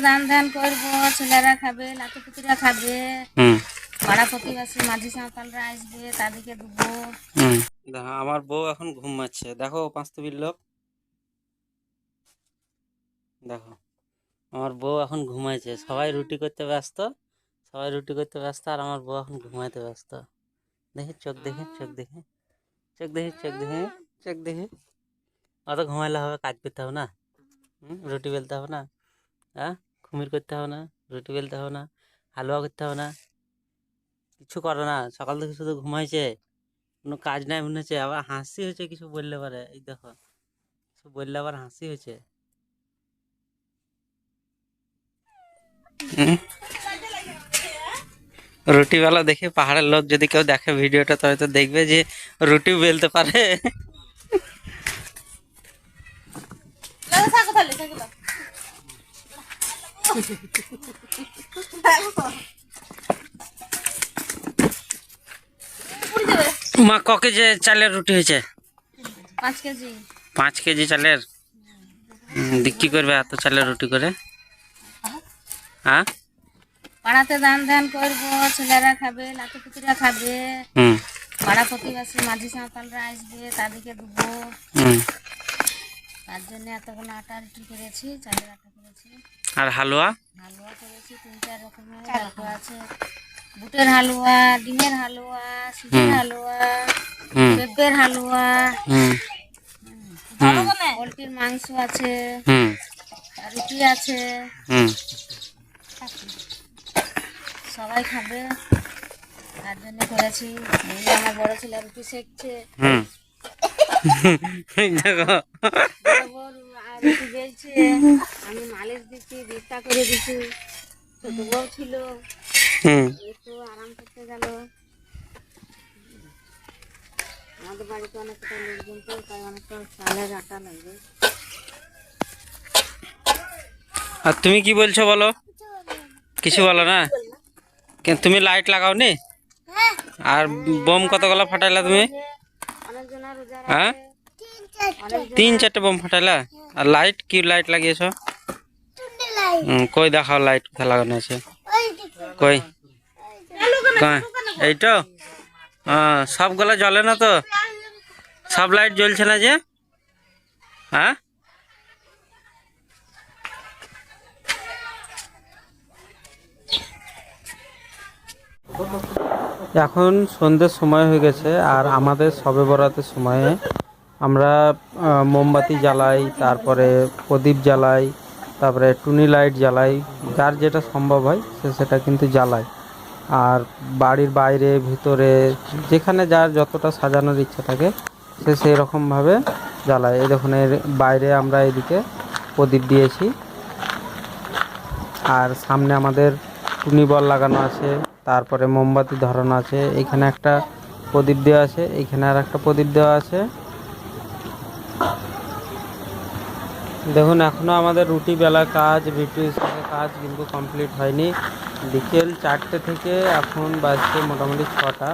দান ধ্যান করব ছেলেরা খাবে লাতুপুতিরা খাবে। হুম। পাড়া প্রতিবাসী মাঝি সাঁওতালরা আসবে তাদেরকে দেবো। হুম। দেখো আমার বউ এখন ঘুমাচ্ছে দেখো পাঁচ পাঁচতবির লোক। দেখো আমার বউ এখন ঘুমাইছে। সবাই রুটি করতে ব্যস্ত। সবাই রুটি করতে ব্যস্ত আর আমার বউ এখন ঘুমাইতে ব্যস্ত। দেখি চোখ দেখে চোখ দেখে। চোখ দেখে চোখ দেখে চোখ দেখে। অত ঘুমাইলে হবে কাজ করতে হবে না। হুম রুটি বেলতে হবে না। হ্যাঁ খুমির করতে হবে না রুটি বেলতে হবে না হালুয়া করতে হবে না। কিছু করো না সকাল থেকে শুধু ঘুমাইছে কোনো কাজ নাই মনে হচ্ছে আবার হাসি হয়েছে কিছু বললে পারে এই দেখো কিছু বললে আবার হাসি হয়েছে। রুটিওয়ালা দেখে পাহাড়ের লোক যদি কেউ দেখে ভিডিওটা তবে তো দেখবে যে রুটি বেলতে পারে। মা ক কেজি চালের রুটি হয়েছে? পাঁচ কেজি। পাঁচ কেজি চালের? কি করবে এত চালের রুটি করে? হ্যাঁ? পাড়াতে দান ধ্যান করব ছেলেরা খাবে লাতুপুতিরা খাবে। হুম। পাড়া প্রতিবাসী মাঝি সাঁওতালরা আসবে তাদেরকে দেবো। তার জন্য এতগুলো আটা রুটি করেছি চালের আটা করেছি। আর হালুয়া? হালুয়া করেছি তিন চার রকমের। হালুয়া আছে বুটের হালুয়া ডিমের হালুয়া সুজির হালুয়া পেঁপের হালুয়া। পোলট্রির মাংস আছে। রুটি আছে। সবাই খাবে। তার জন্য করেছি। আমার বড় ছেলে রুটি শেখছে। দেখো। আমি মালিশ দিচ্ছি বিস্তা করে দিচ্ছি ছিল একটু আরাম করতে গেল আমাদের বাড়িতে অনেকটা লোকজন তো তাই অনেকটা চালের আটা লাগবে আর তুমি কি বলছো বলো? কিছু বলো না? তুমি লাইট লাগাও নি আর বোম কতগুলো ফাটাইলা তুমি? হ্যাঁ? তিন চারটে। বোম ফাটাইলা? আর লাইট কি লাইট লাগিয়েছো? কই দেখাও লাইট কোথায় লাগানো আছে? কই? এই তো হ্যাঁ সবগুলো জ্বলে না তো? সব লাইট জ্বলছে না যে? হ্যাঁ? এখন সন্ধ্যের সময় হয়ে গেছে আর আমাদের সবে বরাতের সময়ে আমরা মোমবাতি জ্বালাই, তারপরে প্রদীপ জ্বালাই, তারপরে টুনি লাইট জ্বালাই, যার যেটা সম্ভব হয় সে সেটা কিন্তু জ্বালায় আর বাড়ির বাইরে, ভিতরে, যেখানে যার যতটা সাজানোর ইচ্ছা থাকে সে সেই রকমভাবে জ্বালায়। এই দেখুন, এর বাইরে আমরা এদিকে প্রদীপ দিয়েছি। আর সামনে আমাদের টুনি বল লাগানো আছে। তারপরে মোমবাতি ধরানো আছে, এখানে একটা প্রদীপ দেওয়া আছে, এখানে আর একটা প্রদীপ দেওয়া আছে। দেখুন এখনও আমাদের রুটি বেলা কাজ রুটির সাথে কাজ কিন্তু কমপ্লিট হয়নি। বিকেল চারটে থেকে এখন বাজছে মোটামুটি ছটা।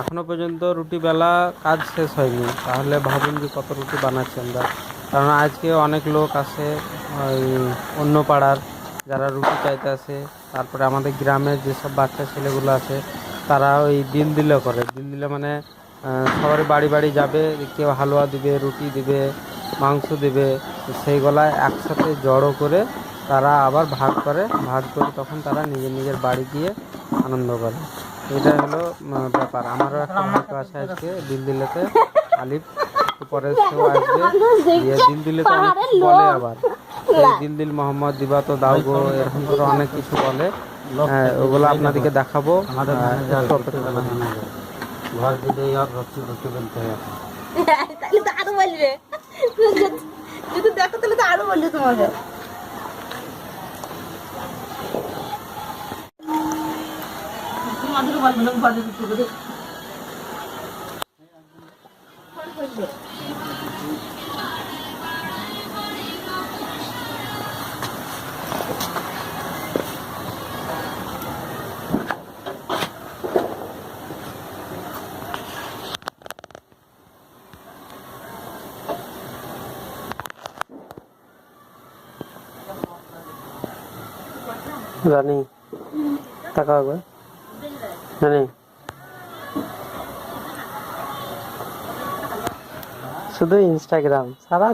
এখনও পর্যন্ত রুটি বেলা কাজ শেষ হয়নি। তাহলে ভাবুন যে কত রুটি বানাচ্ছি আমরা। কারণ আজকে অনেক লোক ওই অন্য পাড়ার যারা রুটি চাইতে আসে তারপরে আমাদের গ্রামের যেসব বাচ্চা ছেলেগুলো আছে তারা ওই দিল দিলে করে। দিল দিলে মানে সবার বাড়ি বাড়ি যাবে কেউ হালুয়া দিবে রুটি দিবে মাংস দেবে তো সেইগুলা একসাথে জড়ো করে তারা আবার ভাগ করে ভাগ করে তখন তারা নিজের নিজের বাড়ি গিয়ে আনন্দ করে। এটা হলো ব্যাপার। আমারও একটা ভাগ্য আছে আজকে দিল দিলেতে আলিফ পরে আসবে দিয়ে দিল দিলে তো বলে আবার। দিল দিল মোহাম্মদ দিবাত তো দাও এরকম করে অনেক কিছু বলে। হ্যাঁ ওগুলো আপনাদেরকে দেখাবো। হ্যাঁ, ঘর দিলে আরও বলবে। যদি দেখো তাহলে তো আরও বলবে তোমাকে। রানি টাকা হবে। রানি। শুধু ইনস্টাগ্রাম সারা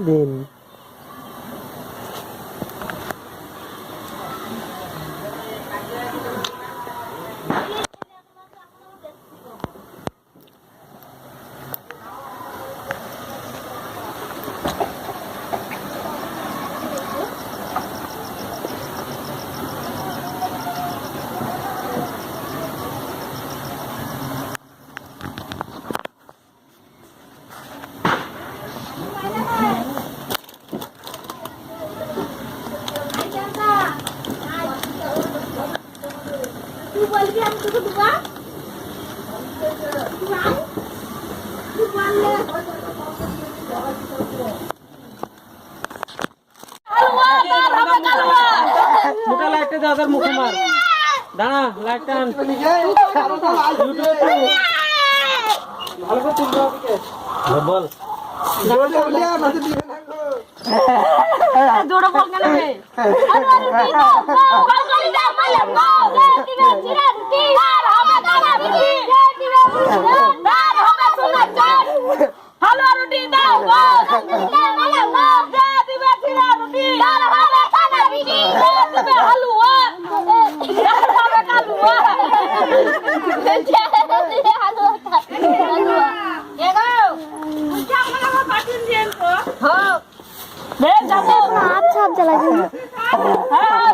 মোটা লাইটটা দাও তার মুখে মার। দাঁড়া লাইটটা বল দৌড়ো বল কেন রে আরে আরে দাও বল। করে দাও মাইয়া বল দিবে চিরা দিবে আর হবে দাও আমি দিবে দিবে 再来好好